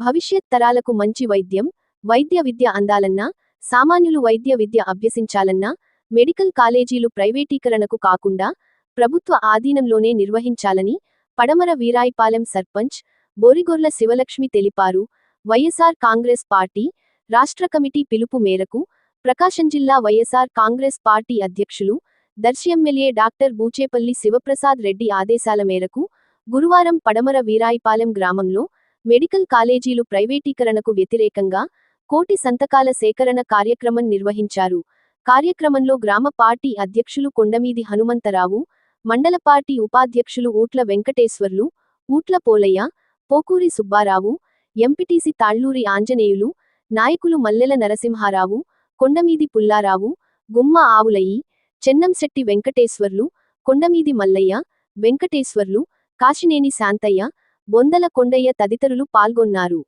భవిష్యత్ తరాలకు మంచి వైద్యం వైద్య విద్య అందాలన్నా సామాన్యులు వైద్య విద్య అభ్యసించాలన్నా మెడికల్ కాలేజీలు ప్రైవేటీకరణకు కాకుండా ప్రభుత్వ ఆధీనంలోనే నిర్వహించాలని పడమర వీరాయిపాలెం సర్పంచ్ బోరిగొర్ల శివలక్ష్మి తెలిపారు. వైఎస్ఆర్ కాంగ్రెస్ పార్టీ రాష్ట్ర కమిటీ పిలుపు మేరకు ప్రకాశం జిల్లా వైఎస్ఆర్ కాంగ్రెస్ పార్టీ అధ్యక్షులు దర్శి ఎమ్మెల్యే డాక్టర్ బూచేపల్లి శివప్రసాద్ రెడ్డి ఆదేశాల మేరకు గురువారం పడమర వీరాయిపాలెం గ్రామంలో మెడికల్ కాలేజీలు ప్రైవేటీకరణకు వ్యతిరేకంగా కోటి సంతకాల సేకరణ కార్యక్రమం నిర్వహించారు. కార్యక్రమంలో గ్రామ పార్టీ అధ్యక్షులు కొండమీది హనుమంతరావు మండల పార్టీ ఉపాధ్యక్షులు ఊట్ల వెంకటేశ్వర్లు ఊట్ల పోలయ్య పోకూరి సుబ్బారావు ఎంపీటీసీ తాళ్ళూరి ఆంజనేయులు నాయకులు మల్లెల నరసింహారావు కొండమీది పుల్లారావు గుమ్మ ఆవులయ్యి చెన్నంశెట్టి వెంకటేశ్వర్లు కొండమీది మల్లయ్య వెంకటేశ్వర్లు కాశినేని శాంతయ్య బొందల కొండయ్య తదితరులు పాల్గొన్నారు.